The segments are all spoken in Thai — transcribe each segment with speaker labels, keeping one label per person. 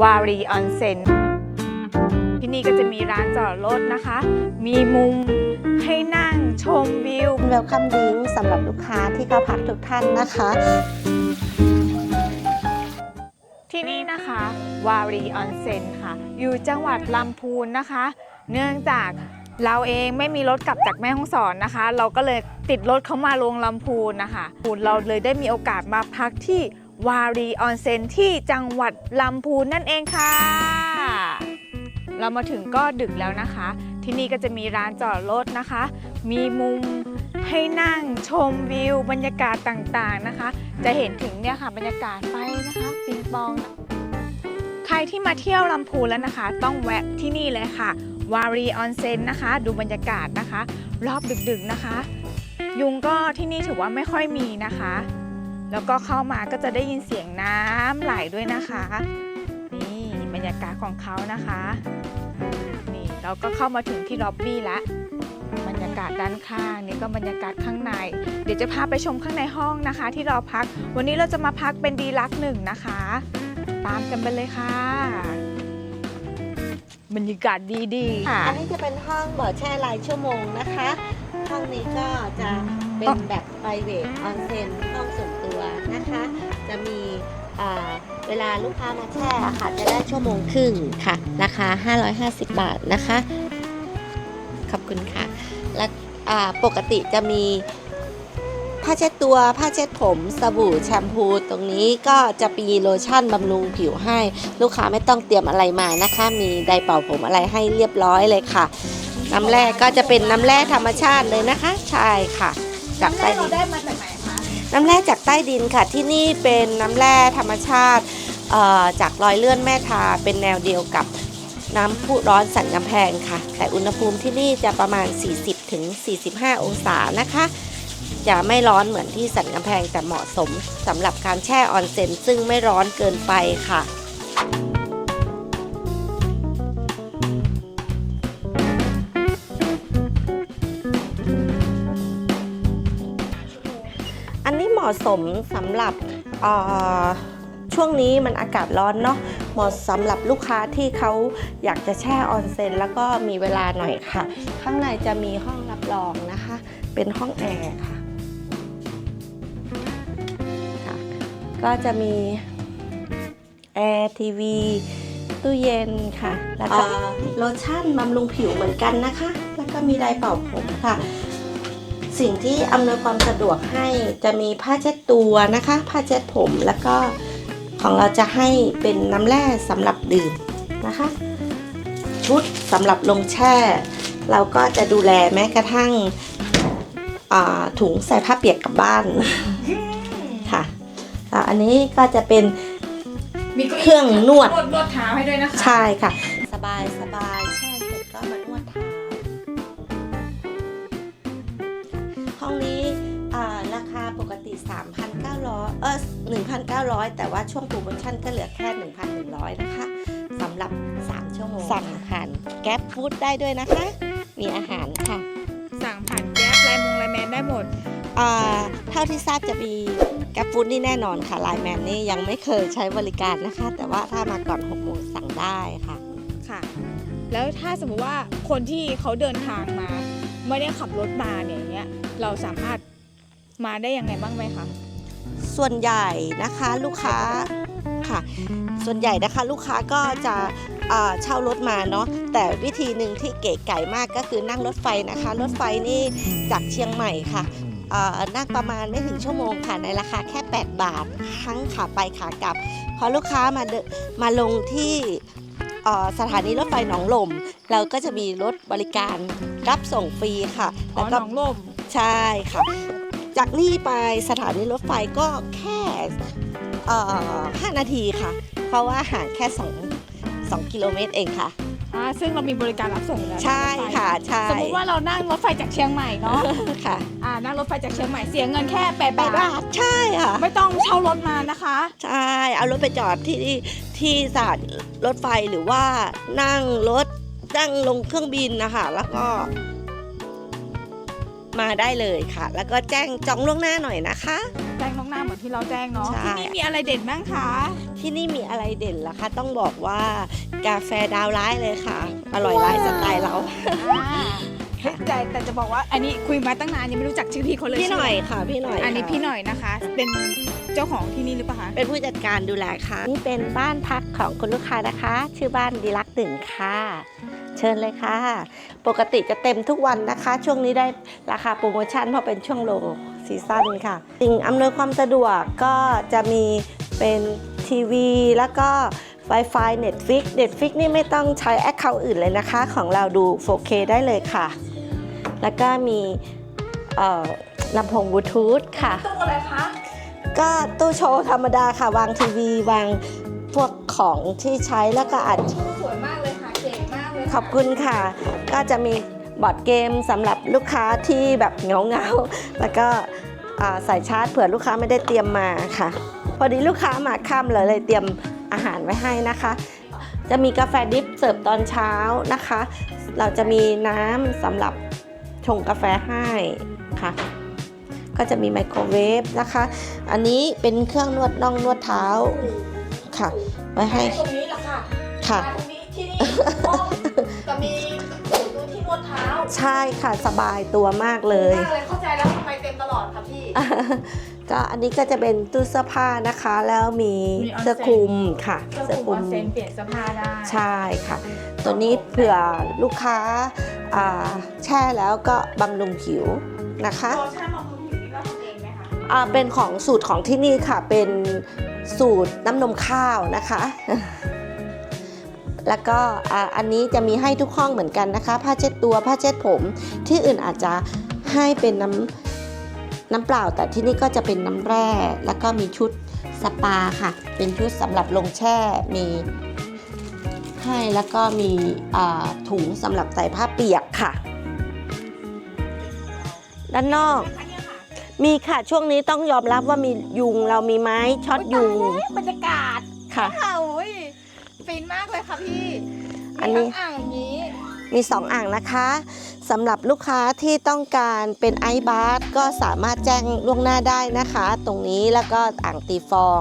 Speaker 1: วารีออนเซ็นที่นี่ก็จะมีร้านจอดรถนะคะ มีมุมให้นั่งชมวิว
Speaker 2: เวลคัมดิงสำหรับลูกค้าที่เข้าพักทุกท่านนะคะ
Speaker 1: ที่นี่นะคะ วารีออนเซ็นค่ะ อยู่จังหวัดลำพูนนะคะ เนื่องจากเราเองไม่มีรถกลับจากแม่ฮ่องสอนนะคะ เราก็เลยติดรถเขามาลงลำพูนนะคะเราเลยได้มีโอกาสมาพักที่ วารีออนเซ็นที่จังหวัดลำพูนนั่นเองค่ะ เรามาถึงก็ดึกแล้วนะคะ ที่นี่ก็จะมีร้านจอดรถนะคะ มีมุมให้นั่งชมวิว บรรยากาศต่างๆนะคะ จะเห็นถึงเนี่ยค่ะบรรยากาศไปนะคะปิงปอง ใครที่มาเที่ยวลำพูนแล้วนะคะ ต้องแวะที่นี่เลยค่ะ วารีออนเซ็นนะคะ ดูบรรยากาศนะคะ รอบดึกๆนะคะ ยุงก็ที่นี่ถือว่าไม่ค่อยมีนะคะ แล้วก็เข้ามาก็จะได้ยินเสียงน้ำไหลด้วยนะคะ นี่บรรยากาศของเขานะคะ นี่เราก็เข้ามาถึงที่ล็อบบี้แล้วบรรยากาศด้านข้างนี่ก็บรรยากาศข้างใน เดี๋ยวจะพาไปชมข้างในห้องนะคะ ที่เราพัก วันนี้เราจะมาพักเป็นดีลักหนึ่งนะคะ ตามกันไปเลยค่ะบรรยากาศดีๆค่ะ
Speaker 2: อันนี้จะเป็นห้องบ่อแช่รายชั่วโมงนะคะ ห้องนี้ก็จะเป็นแบบ private onsen ห้องส่วน ตัวนะคะ จะมีเวลาลูกค้ามาแช่ค่ะ จะได้ชั่วโมงครึ่งค่ะ ราคา 550 บาทนะคะ ขอบคุณค่ะ และปกติจะมีผ้าเช็ดตัว ผ้าเช็ดผมสบู่แชมพูตรงนี้ก็จะมีโลชั่นบำรุงผิวให้ ลูกค้าไม่ต้องเตรียมอะไรมานะคะ มีไดเป่าผมอะไรให้เรียบร้อยเลยค่ะ น้ำแร่ก็จะเป็นน้ำแร่ธรรมชาติเลยนะคะ ใช่ค่ะจากใต้ดิน
Speaker 1: น้ำ
Speaker 2: แร่จากใต้ดินค่ะที่นี่เป็นน้ำแร่ธรรมชาติจากรอยเลื่อนแม่ทาเป็นแนวเดียวกับน้ำพุร้อนสันกำแพงค่ะ แต่อุณหภูมิที่นี่จะประมาณ 40-45ถึง45องศานะคะจะไม่ร้อนเหมือนที่สันกำแพงแต่เหมาะสมสำหรับการแช่ออนเซ็นซึ่งไม่ร้อนเกินไปค่ะะสมสำหรับเอ่อช่วงนี้มันอากาศร้อนเนาะเหมาะสำหรับลูกค้าที่เขาอยากจะแช่ออนเซ็นแล้วก็มีเวลาหน่อยค่ะ ข้างในจะมีห้องรับรองนะคะ เป็นห้องแอร์ค่ะค่ะ ก็จะมีแอร์ทีวีตู้เย็นค่ะ แล้วก็โลชั่นบำรุงผิวเหมือนกันนะคะ แล้วก็มีไดร์เป่าผมค่ะ สิ่งที่อำนวยความสะดวกให้จะมีผ้าเช็ดตัวนะคะ ผ้าเช็ดผมแล้วก็ของเราจะให้เป็นน้ำแร่สำหรับดื่มนะคะ ชุดสำหรับลงแช่ เราก็จะดูแลแม้กระทั่งอ่าถุงใส่ผ้าเปียกกลับบ้านค่ะอ่าอันนี้ก็จะเป็น
Speaker 1: มี
Speaker 2: เครื่องนวด
Speaker 1: นวดนวดเท้าให้ด้วยนะคะ
Speaker 2: ใช่ค่ะ สบายสบาย ติ3,900เออ1,900 แต่ว่าช่วงโปรโมชั่นก็เหลือแค่ 1,100 นะคะสำหรับ 3 ชั่วโมงสั่งอาหารแก๊ปฟู้ดได้ด้วยนะคะ มีอาหารค่ะ
Speaker 1: สั่งผ่านแก๊ปไลน์มงไลน์แมนได้หมด
Speaker 2: อ่าเท่าที่ทราบจะมีแก๊ปฟู้ดนี่แน่นอนค่ะไลน์แมนนี่ยังไม่เคยใช้บริการนะคะ แต่ว่าถ้ามาก่อน6โมงสั่งได้ค่ะ
Speaker 1: ค่ะ แล้วถ้าสมมติว่าคนที่เขาเดินทางมา ไม่ได้ขับรถมาเนี่ยอย่างเงี้ยเราสามารถ มาได้ยังไงบ้างไหมคะ
Speaker 2: ส่วนใหญ่นะคะลูกค้าค่ะ ส่วนใหญ่นะคะลูกค้าก็จะเอ่อเช่ารถมาเนาะแต่วิธีหนึ่งที่เก๋ไก่มากก็คือนั่งรถไฟนะคะ รถไฟนี่จากเชียงใหม่ค่ะเอ่อนั่งประมาณไม่ถึงชั่วโมงค่ะในราคาแค่ 8 บาททั้งขาไปขากลับ พอลูกค้ามาเดินมาลงที่เอ่อสถานีรถไฟหนองลม เราก็จะมีรถบริการรับส่งฟรีค่ะ
Speaker 1: อ๋อ
Speaker 2: แล้ว
Speaker 1: หน
Speaker 2: ก็
Speaker 1: องลม
Speaker 2: ใช่ค่ะ จากนี่ไปสถานีรถไฟก็แค่เอ่อ5นาทีค่ะ เพราะว่าห่างแค่2 2กิโลเมตรเองค่ะ
Speaker 1: อ่าซึ่งเรามีบริการรับส่งอยู่แล้ว
Speaker 2: ใช่
Speaker 1: รถไฟ
Speaker 2: ค่ะใช่
Speaker 1: สมมติว่าเรานั่งรถไฟจากเชียงใหม่เนาะ
Speaker 2: ค่ะ
Speaker 1: อ่านั่งรถไฟจากเชียงใหม่เสียเงินแค่แปด
Speaker 2: แปด
Speaker 1: บา
Speaker 2: บา
Speaker 1: ท
Speaker 2: ทใช่ค่ะ
Speaker 1: ไม่ต้องเช่ารถมานะคะ
Speaker 2: ใช่ เอารถไปจอดที่ที่สถานีรถไฟหรือว่านั่งรถนั่งลงเครื่องบินนะคะแล้วก็ มาได้เลยค่ะ แล้วก็แจ้งจองล่วงหน้าหน่อยนะคะ
Speaker 1: แจ้งน้องหน้าเหมือนที่เราแจ้งเนาะ
Speaker 2: ใช่
Speaker 1: ที่นี่มีอะไรเด่นบ้างคะ
Speaker 2: ที่นี่มีอะไรเด่นล่ะคะ ต้องบอกว่ากาแฟดาวร้ายเลยค่ะ อร่อยร้ายสไตล์เรา
Speaker 1: เฮ้ยแต่แต่จะบอกว่าอันนี้คุยมาตั้งนานยังไม่รู้จักชื่อพี่เขาเลย
Speaker 2: พี่หน่อยค่ะ พี่หน่อย
Speaker 1: อันนี้
Speaker 2: ค่ะ
Speaker 1: พี่หน่อยนะคะ เป็นเจ้าของที่นี่หรือเปล่าคะ
Speaker 2: เป็นผู้จัดการดูแลค่ะ นี่เป็นบ้านพักของคุณลูกค้านะคะ ชื่อบ้านดีลักหนึ่งค่ะ เชิญเลยค่ะ ปกติจะเต็มทุกวันนะคะ ช่วงนี้ได้ราคาโปรโมชั่นเพราะเป็นช่วงโลซีซั่นค่ะ สิ่งอำนวยความสะดวกก็จะมีเป็นทีวี แล้วก็ Wi-Fi Netflix Netflix นี่ไม่ต้องใช้แอคเคาท์อื่นเลยนะคะ ของเราดู 4K ได้เลยค่ะ แล้วก็มีเอ่อลำโพงบลูทูธค่ะ
Speaker 1: ตู้อะไรคะ
Speaker 2: ก็ตู้โชว์ธรรมดาค่ะ วางทีวี วางพวกของที่ใช้แล้วก็อัด
Speaker 1: สวยมาก
Speaker 2: ขอบคุณค่ะ ก็จะมีบอร์ดเกมสำหรับลูกค้าที่แบบเหงาเงาๆแล้วก็อ่าใส่ชาร์จเผื่อลูกค้าไม่ได้เตรียมมาค่ะ พอดีลูกค้ามาค่ำเลยเลยเตรียมอาหารไว้ให้นะคะ จะมีกาแฟดิฟเสิร์ฟตอนเช้านะคะ เราจะมีน้ำสำหรับชงกาแฟให้ค่ะก็จะมีไมโครเวฟนะคะ อันนี้เป็นเครื่องนวดน่องนวดเท้าค่ะไว้ให้
Speaker 1: ตรงนี้แหละค่ะ
Speaker 2: ค่ะ
Speaker 1: มาตรงนี้ที่นี่ห้องจะ มีศูนย์ดูที่นวดเท้า
Speaker 2: ใช่ค่ะสบายตัวมากเลย
Speaker 1: มากเลยเข้าใจแล้วทำไมเต็มตลอดค่ะพี่
Speaker 2: ก็อันนี้ก็จะเป็นตู้เสื้อผ้านะคะ แล้วมี
Speaker 1: มีออนเซ็น
Speaker 2: เสื้อคลุมค่ะ
Speaker 1: เสื้อคลุมออนเซนเปลี่ยนเสื้อผ้าได้
Speaker 2: ใช่ค่ะ ตัวนี้เผื่อลูกค้าอ่าแช่แล้วก็บำรุงผิวนะคะ
Speaker 1: โลชั่นบำรุงผิวนี่เราทำเองไหมคะ
Speaker 2: อ่าเป็นของสูตรของที่นี่ค่ะเป็นสูตรน้ำนมข้าวนะคะ แล้วก็อ่าอันนี้จะมีให้ทุกห้องเหมือนกันนะคะ ผ้าเช็ดตัวผ้าเช็ดผม ที่อื่นอาจจะให้เป็นน้ำน้ำเปล่า แต่ที่นี่ก็จะเป็นน้ำแร่ แล้วก็มีชุดสปาค่ะ เป็นชุดสำหรับลงแช่มีให้แล้วก็มีอ่าถุงสำหรับใส่ผ้าเปียกค่ะ ด้านนอก
Speaker 1: อันเนี้ยค่ะ
Speaker 2: มีค่ะช่วงนี้ต้องยอมรับว่ามียุงเรามีไม้ช็อตยุง
Speaker 1: โอ้ยตายแล้วบรรยากาศ
Speaker 2: ค่ะ
Speaker 1: ค่ะโอ้ย ฟินมากเลยค่ะพี่
Speaker 2: อันนี้
Speaker 1: มีทั้งอ่างอย่างนี้
Speaker 2: มี2อ่างนะคะสำหรับลูกค้าที่ต้องการเป็นไอซ์บาร์ก็สามารถแจ้งล่วงหน้าได้นะคะ ตรงนี้แล้วก็อ่างตีฟอง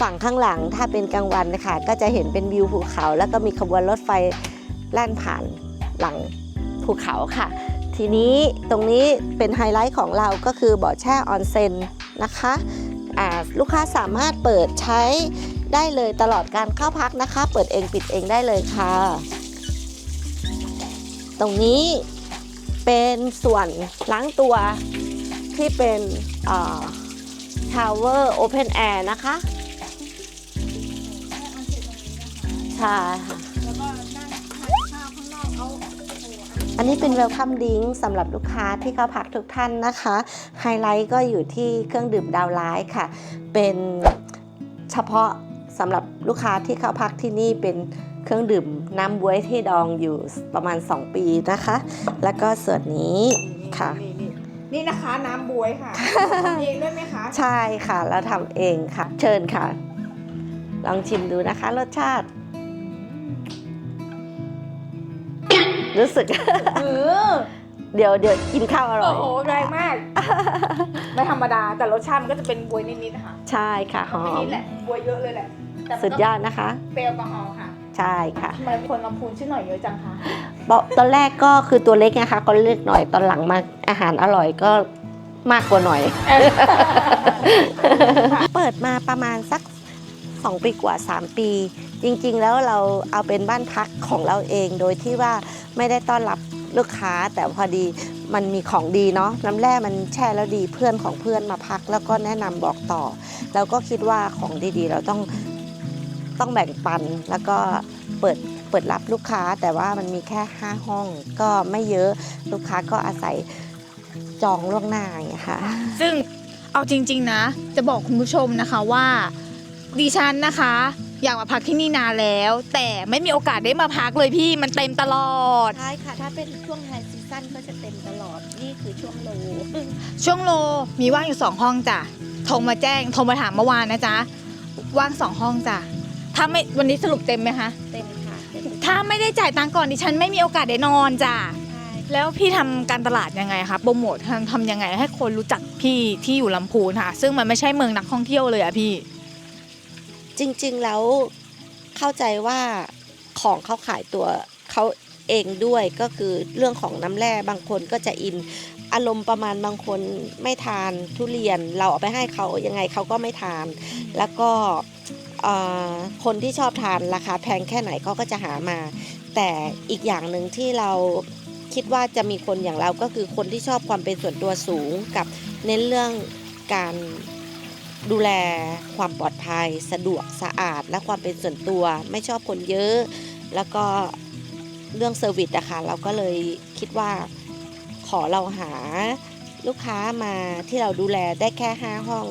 Speaker 2: ฝั่งข้างหลังถ้าเป็นกลางวันนะคะก็จะเห็นเป็นวิวภูเขา แล้วก็มีขบวนรถไฟแล่นผ่านหลังภูเขาค่ะ ทีนี้ตรงนี้เป็นไฮไลท์ของเราก็คือบ่อแช่ออนเซ็นนะคะอ่าลูกค้าสามารถเปิดใช้ ได้เลยตลอดการเข้าพักนะคะ เปิดเองปิดเองได้เลยค่ะ ตรงนี้เป็นส่วนล้างตัวที่เป็นชาวเวอร์โอเพนแอร์นะคะใช่ค่ะ
Speaker 1: อั
Speaker 2: นนี้เป็นเวลคัมดิ้งสำหรับลูกค้าที่เข้าพักทุกท่านนะคะ ไฮไลท์ก็อยู่ที่เครื่องดื่มดาวไลท์ค่ะ เป็นเฉพาะ สำหรับลูกค้าที่เข้าพักที่นี่เป็นเครื่องดื่มน้ำบ๊วยที่ดองอยู่ประมาณ 2 ปีนะคะ แล้วก็ส่วนนี้ค่ะ
Speaker 1: นี่นี่นี่นะคะน้ำบวยค่ะทำเองด้วยไหมคะ
Speaker 2: ใช่ค่ะเราทำเองค่ะ เชิญค่ะ ลองชิมดูนะคะ รสชาติ รู้สึก
Speaker 1: เออ
Speaker 2: เดี๋ยวเดี๋ยวกินข้าวอร่
Speaker 1: โอ้
Speaker 2: อย
Speaker 1: โหแรงมาก ไม่ธรรมดาแต่รสชาติมันก็จะเป็นบวยนิดๆนะคะ
Speaker 2: ใช่ค่ะหอ
Speaker 1: ไม่
Speaker 2: ม
Speaker 1: นิดแหละบวยเยอะเลยแหละแต่มันก็
Speaker 2: สุดยอดนะคะ
Speaker 1: เปรี้ยวกับหอมค่ะ
Speaker 2: ใช่ค่ะ
Speaker 1: ทำไมคนลำพูนชื่อหน่อยเยอะจังคะ
Speaker 2: บอกตอนแรกก็คือตัวเล็กนะคะ ก็เลือกหน่อยตอนหลังมาอาหารอร่อยก็มากกว่าหน่อยเปิดมาประมาณสัก 2 ปีกว่า 3 ปี จริงๆแล้วเราเอาเป็นบ้านพักของเราเองโดยที่ว่าไม่ได้ต้อนรับ ลูกค้าแต่พอดีมันมีของดีเนาะน้ำแร่มันแช่แล้วดีเพื่อนของเพื่อนมาพัก แล้วก็แนะนำบอกต่อเราก็คิดว่าของดีๆ เราต้องต้องแบ่งปันแล้วก็เปิดเปิดรับลูกค้า แต่ว่ามันมีแค่ 5 ห้อง ก็ไม่เยอะลูกค้าก็อาศัยจองล่วงหน้าอย่างเงี้ยค่ะ
Speaker 1: ซึ่งเอาจริง ๆ นะ จะบอกคุณผู้ชมนะคะว่าดิฉันนะคะ อยากมาพักที่นี่นานแล้ว แต่ไม่มีโอกาสได้มาพักเลยพี่มันเต็มตลอด
Speaker 2: ใช่ค่ะ ถ้าเป็นช่วงไฮซีซั่นก็จะเต็มตลอด นี่คือช่วงโล
Speaker 1: ช่วงโลมีว่างอยู่สองห้องจ้ะโทรมาแจ้งโทรมาถามเมื่อวานนะจ๊ะว่างสองห้องจ้ะถ้าไม่วันนี้สรุปเต็มไหมคะ
Speaker 2: เต็มค่ะเต็ม
Speaker 1: ถ้าไม่ได้จ่ายตังค์ก่อนดิฉันไม่มีโอกาสได้นอนจ้ะ
Speaker 2: ใช่
Speaker 1: แล้วพี่ทำการตลาดยังไงคะโปรโมททำทำยังไงให้คนรู้จักพี่ที่อยู่ลำพูนค่ะ ซึ่งมันไม่ใช่เมืองนักท่องเที่ยวเลยอะพี่
Speaker 2: จริงๆแล้วเข้าใจว่าของเขาขายตัวเขาเองด้วยก็คือเรื่องของน้ำแร่บางคนก็จะอินอารมณ์ประมาณบางคนไม่ทานทุเรียนเราเอาไปให้เขายังไงเขาก็ไม่ทาน แล้วก็คนที่ชอบทานราคาแพงแค่ไหนเขาก็จะหามา แต่อีกอย่างหนึ่งที่เราคิดว่าจะมีคนอย่างเราก็คือคนที่ชอบความเป็นส่วนตัวสูงกับเน้นเรื่องการ ดูแลความปลอดภัย สะดวกสะอาด และความเป็นส่วนตัว ไม่ชอบคนเยอะ แล้วก็เรื่องเซอร์วิสอะค่ะเราก็เลยคิดว่าขอเราหาลูกค้ามาที่เราดูแลได้แค่ 5 ห้อง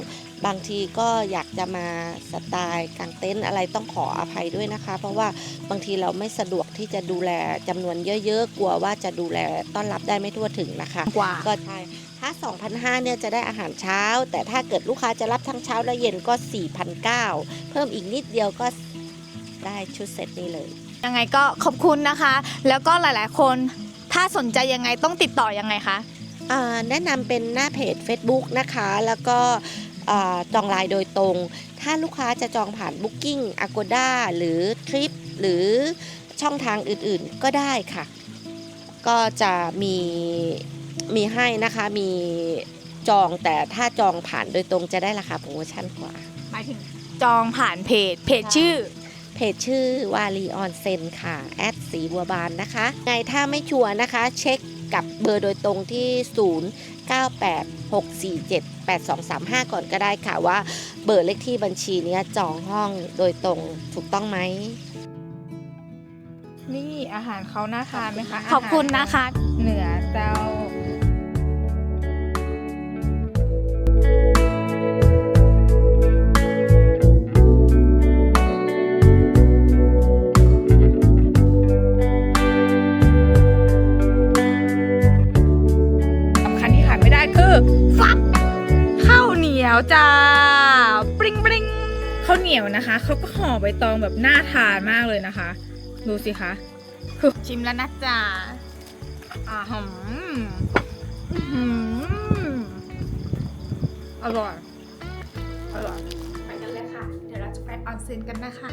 Speaker 2: บางทีก็อยากจะมาสไตล์กางเต็นท์อะไรต้องขออภัยด้วยนะคะ เพราะว่าบางทีเราไม่สะดวกที่จะดูแลจำนวนเยอะๆ กลัวว่าจะดูแลต้อนรับได้ไม่ทั่วถึงนะคะ
Speaker 1: กว่า
Speaker 2: ก็ใช่ ถ้า 2,500เนี่ยจะได้อาหารเช้า แต่ถ้าเกิดลูกค้าจะรับทั้งเช้าและเย็นก็ 4,900 เพิ่มอีกนิดเดียวก็ได้ชุดเซตนี้เลย
Speaker 1: ยังไงก็ขอบคุณนะคะ แล้วก็หลายๆ คนถ้าสนใจยังไงต้องติดต่อยังไงคะ
Speaker 2: อ่าแนะนำเป็นหน้าเพจ Facebook นะคะ แล้วก็อ่าจองไลน์โดยตรง ถ้าลูกค้าจะจองผ่าน Booking Agoda หรือ Trip หรือช่องทางอื่นๆก็ได้ค่ะ ก็จะมี มีให้นะคะมีจองแต่ถ้าจองผ่านโดยตรงจะได้ราคาโปรโมชั่นกว่า
Speaker 1: หมายถึงจองผ่านเพจเพจชื่อ
Speaker 2: เพจชื่อวาลีออนเซนค่ะ แอดสีบัวบานนะคะ ไงถ้าไม่ชัวร์นะคะ เช็คกับเบอร์โดยตรงที่ 0 9 8 6 4 7 8 2 3 5 ก่อนก็ได้ค่ะว่าเบอร์เลขที่บัญชีเนี้ยจองห้องโดยตรงถูกต้องไหม
Speaker 1: นี่อาหารเขาน่าทานไหมคะ
Speaker 2: ขอบคุณนะคะ
Speaker 1: อาหารนะคะเหนือเจ้า สำคัญที่ขาดไม่ได้คือฟักข้าวเหนียวจ้าปริงปริงข้าวเหนียวนะคะเขาก็ห่อใบตองแบบน่าทานมากเลยนะคะ ดูสิคะคือชิมแล้วนะจ๊ะอ่าหอมอื้อหือ อร่อย อร่อย ไปกันเลยค่ะ เดี๋ยวเราจะไปออนเซ็นกันนะคะ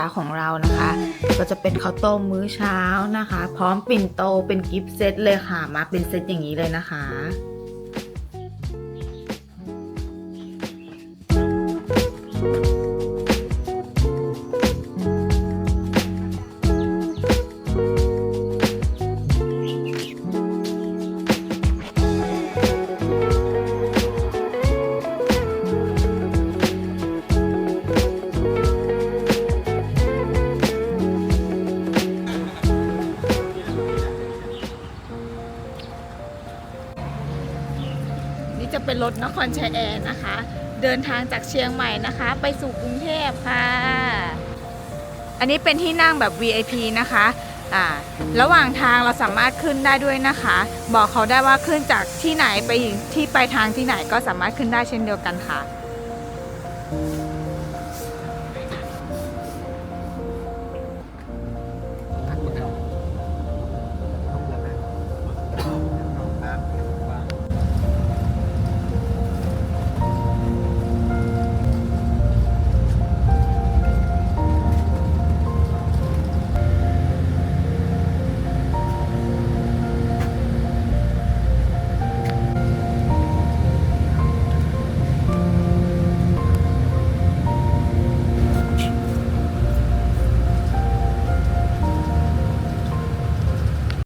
Speaker 1: ช้าของเรานะคะ ก็จะเป็นข้าวต้มมื้อเช้านะคะ พร้อมปิ่นโตเป็นกิฟต์เซตเลยค่ะ มาเป็นเซตอย่างนี้เลยนะคะ รถนครชัยแอร์นะคะ เดินทางจากเชียงใหม่นะคะ ไปสู่กรุงเทพค่ะ อันนี้เป็นที่นั่งแบบ VIP นะคะอ่าระหว่างทางเราสามารถขึ้นได้ด้วยนะคะ บอกเขาได้ว่าขึ้นจากที่ไหนไปที่ไปลายทางที่ไหนก็สามารถขึ้นได้เช่นเดียวกันค่ะ